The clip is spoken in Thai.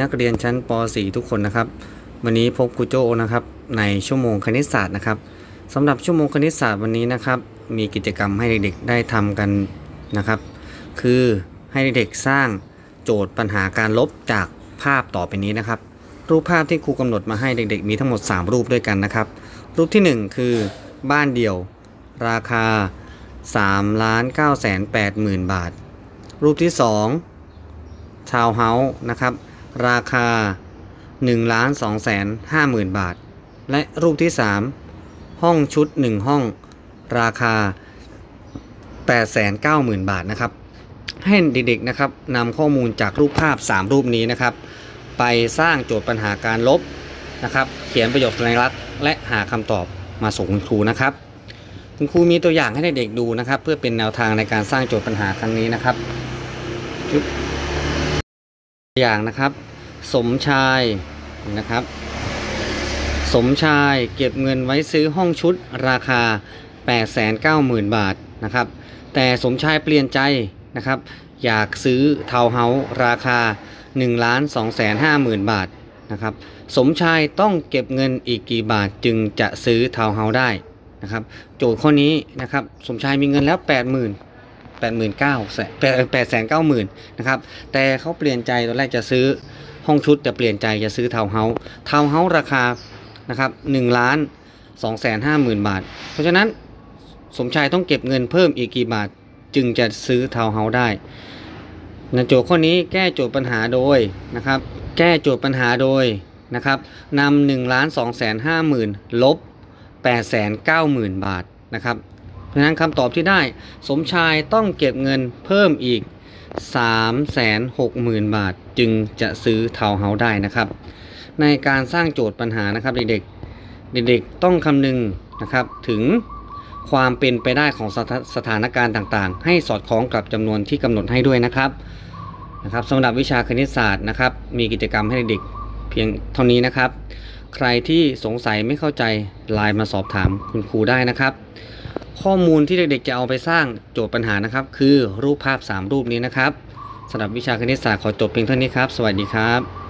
นักเรียนชั้นป .4 ทุกคนนะครับ วันนี้พบครูโจนะครับในชั่วโมงคณิตศาสตร์นะครับสำหรับชั่วโมงคณิตศาสตร์วันนี้นะครับ มีกิจกรรมให้เด็กๆได้ทำกันนะครับ คือให้เด็กๆสร้างโจทย์ปัญหาการลบจากภาพต่อไปนี้นะครับ รูปภาพที่ครูกำหนดมาให้เด็กๆ มีทั้งหมด 3 รูปด้วยกันนะครับ รูปที่ 1 คือบ้านเดี่ยว ราคา3ล้าน9แสน8หมื่นบาท รูปที่ 2 ทาวน์เฮาส์นะครับ ราคา1ล้าน2แสน5หมื่นบาท และรูปที่ 3 ห้องชุด 1 ห้อง ราคา8แสน9หมื่นบาทนะครับ ให้เด็กๆนะครับนำข้อมูลจากรูปภาพ 3 รูปนี้นะครับ ไปสร้างโจทย์ปัญหาการลบนะครับ เขียนประโยคสัญลักษณ์และหาคำตอบมาส่งคุณครูนะครับคุณครูมีตัวอย่างให้เด็กๆดูนะครับ เพื่อเป็นแนวทางในการสร้างโจทย์ปัญหาครั้งนี้นะครับ อย่างนะครับ สมชายนะครับ สมชายเก็บเงินไว้ซื้อห้องชุดราคา 890,000 บาทนะครับ แต่สมชายเปลี่ยนใจนะครับ อยากซื้อทาวน์เฮาส์ราคา1ล้าน2แสน50,000 บาทนะครับ สมชายต้องเก็บเงินอีกกี่บาทจึงจะซื้อทาวน์เฮาส์ได้นะครับ โจทย์ข้อนี้นะครับ สมชายมีเงินแล้ว 80,000 แปดแปดแสนเก้าหมื่นนะครับ แต่เขาเปลี่ยนใจตอนแรกจะซื้อห้องชุดแต่เปลี่ยนใจจะซื้อทาวน์เฮาส์ทาวน์เฮาส์ราคานะครับ1ล้าน2แสน5หมื่นบาท เพราะฉะนั้นสมชายต้องเก็บเงินเพิ่มอีกกี่บาท จึงจะซื้อทาวน์เฮาส์ได้ในโจทย์ข้อนี้แก้โจทย์ปัญหาโดยนะครับ แก้โจทย์ปัญหาโดยนะครับนำ1ล้าน2แสน5หมื่นลบ8แสน9หมื่นบาทนะครับ เพราะฉะนั้นคำตอบที่ได้ สมชายต้องเก็บเงินเพิ่มอีก 3 6 0 0 0 0 บาท จึงจะซื้อทาวน์เฮาส์ได้นะครับ ในการสร้างโจทย์ปัญหานะครับเด็กๆเด็กๆต้องคำนึงนะครับถึงความเป็นไปได้ของสถาสถานการณ์ต่างๆ ให้สอดคล้องกับจำนวนที่กำหนดให้ด้วยนะครับนะครับสำหรับวิชาคณิตศาสตร์นะครับมีกิจกรรมให้เด็กเพียงเท่านี้นะครับ ใครที่สงสัยไม่เข้าใจไลน์มาสอบถามคุณครูได้นะครับ ข้อมูลที่เด็กๆจะเอาไปสร้างโจทย์ปัญหานะครับ คือรูปภาพ 3 รูปนี้นะครับสำหรับวิชาคณิตศาสตร์ขอจบเพียงเท่านี้ครับ สวัสดีครับ